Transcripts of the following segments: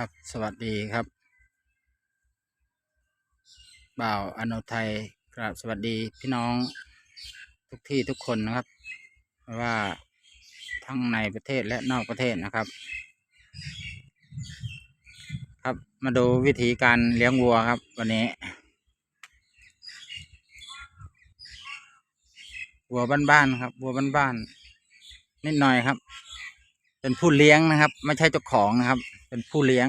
ครับ สวัสดีครับ บ่าวอนุไทยกราบสวัสดีพี่น้องทุกที่ทุกคนนะครับไม่ว่าทั้งในประเทศและนอกประเทศนะครับ ครับมาดูวิธีการเลี้ยงวัวครับ วันนี้ วัวบ้านๆครับ วัวบ้านๆนิดหน่อยครับ เป็นผู้เลี้ยงนะครับ ไม่ใช่เจ้าของนะครับ เป็นผู้เลี้ยง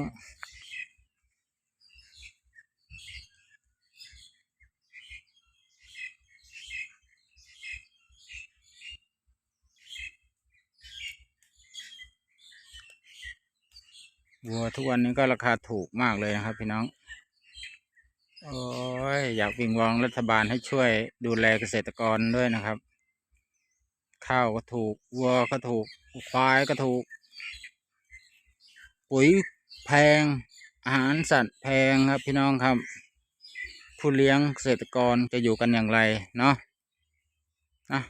วัวทุกวันนี้ก็ราคาถูกมากเลยนะครับ พี่น้องโอ้ยอยากวิงวอนรัฐบาลให้ช่วยดูแลเกษตรกรด้วยนะครับ ข้าวก็ถูกวัวก็ถูก ควายก็ถูก ปุ๋ยแพง อาหารสัตว์แพงครับพี่น้องครับ ผู้เลี้ยงเกษตรกรจะอยู่กันอย่างไรเนาะนะ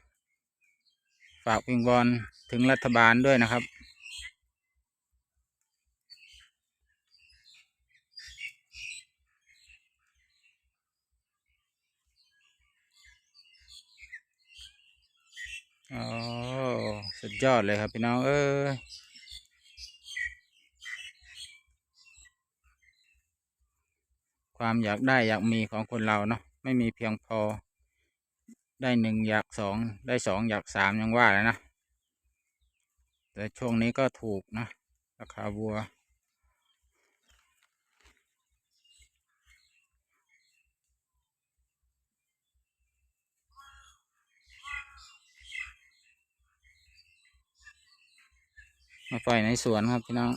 ฝากวิงวอนถึงรัฐบาลด้วยนะครับ โอ้สุดยอดเลยครับพี่น้องเอ้ยความอยากได้อยากมีของคนเราเนาะไม่มีเพียงพอ ได้หนึ่งอยากสองได้สองอยากสามยังว่าแล้วนะ แต่ช่วงนี้ก็ถูกนะ ราคาวัว มาปล่อยในสวนครับพี่น้อง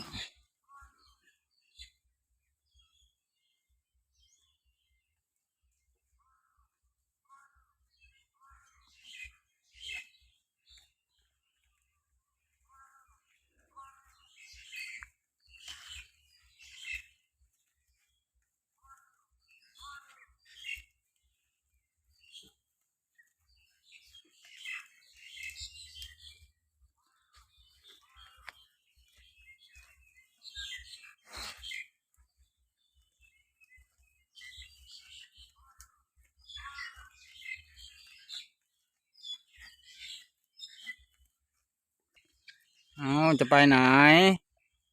จะไปไหน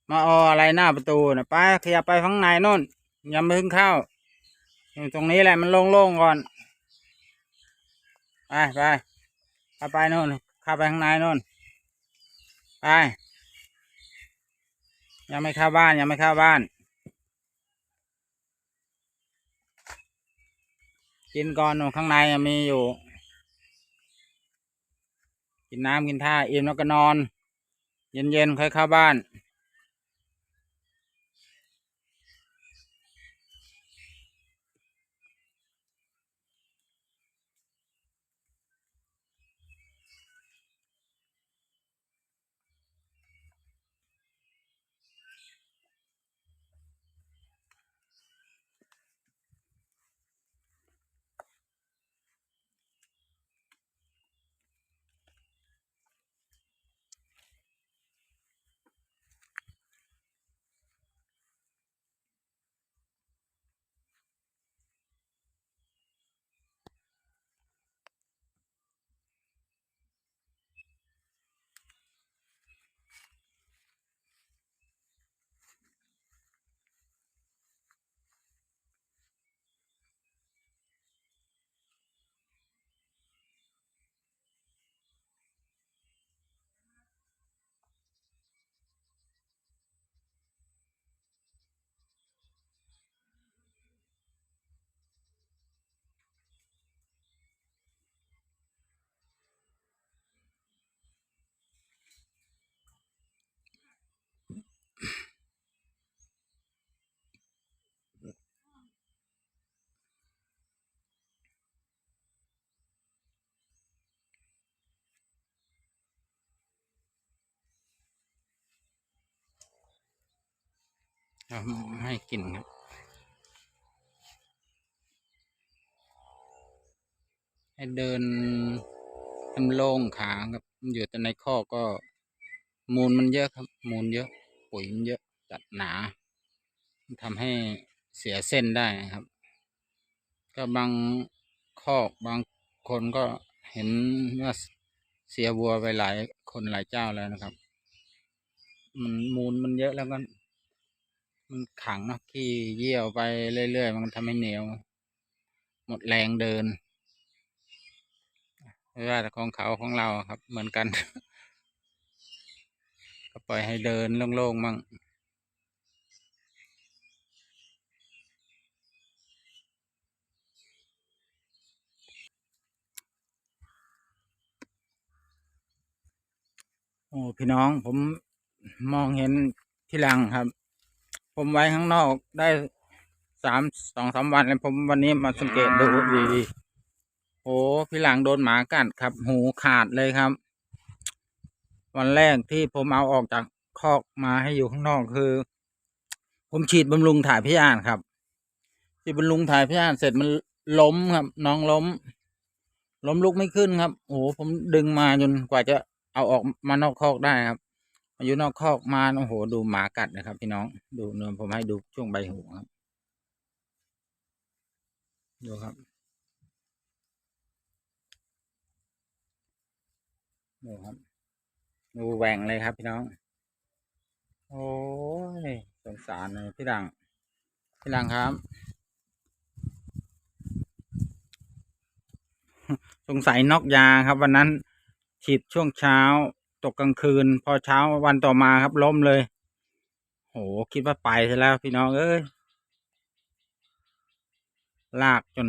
มาเออะไรหน้าประตูนะไปขยับไปข้างในนู่นอย่ามาเพึ่งเข้าอยู่ตรงนี้แหละมันโล่งๆก่อน ไปไปเข้าไปนู่นเข้าไปข้างในนู่นไปยังไม่เข้าบ้านยังไม่เข้าบ้าน กินก่อนนู่นข้างในยังมีอยู่ กินน้ำกินท่าอิ่มแล้วก็นอน เย็นๆค่อยเข้าบ้าน ให้กินครับให้เดินให้มันโล่งขาครับ อยู่แต่ในข้อก็ มูลมันเยอะครับ มูลเยอะปุ๋ยมันเยอะจัดหนาทำให้เสียเส้นได้นะครับ ก็บางคอบางคนก็เห็นว่าเสียวัวไปหลายคนหลายเจ้าแล้วนะครับ มันมูลมันเยอะแล้วก็ มันขังเนาะขี้เยี่ยวไปเรื่อยๆ มันทำให้เหนียว หมดแรงเดินไม่ว่าแต่ของเขาของเราครับ เหมือนกัน ก็ปล่อยให้เดินโล่งๆมั่งโอ้พี่น้องผมมองเห็นที่ลังครับ ผมไว้ข้างนอกได้สามสองสามวันแล้วผมวันนี้มาสังเกตดูดีโอ้พี่หลังโดนหมากัดครับ หูขาดเลยครับ วันแรกที่ผมเอาออกจากคอกมาให้อยู่ข้างนอกคือ ผมฉีดบำรุงถ่ายพยาธิครับฉีดบำรุงถ่ายพยาธิเสร็จมันล้มครับ น้องล้ม ล้มลุกไม่ขึ้นครับ โอ้โหผมดึงมาจนกว่าจะเอาออกมานอกคอกได้ครับ มายู่นอกคอกมาโอ้โห ดูหมากัดนะครับ พี่น้อง ดูเนื้อผมให้ดูช่วงใบหูครับ ดูครับดูครับดูแหว่งเลยครับพี่น้อง โอ้ยสงสารเลยพี่ดัง พี่ดังครับ สงสัยนอกยาครับ วันนั้นฉีดช่วงเช้า ตกกลางคืน พอเช้าวันต่อมาครับล้มเลย โหคิดว่าไปซะแล้วพี่น้องเอ้ยลากจน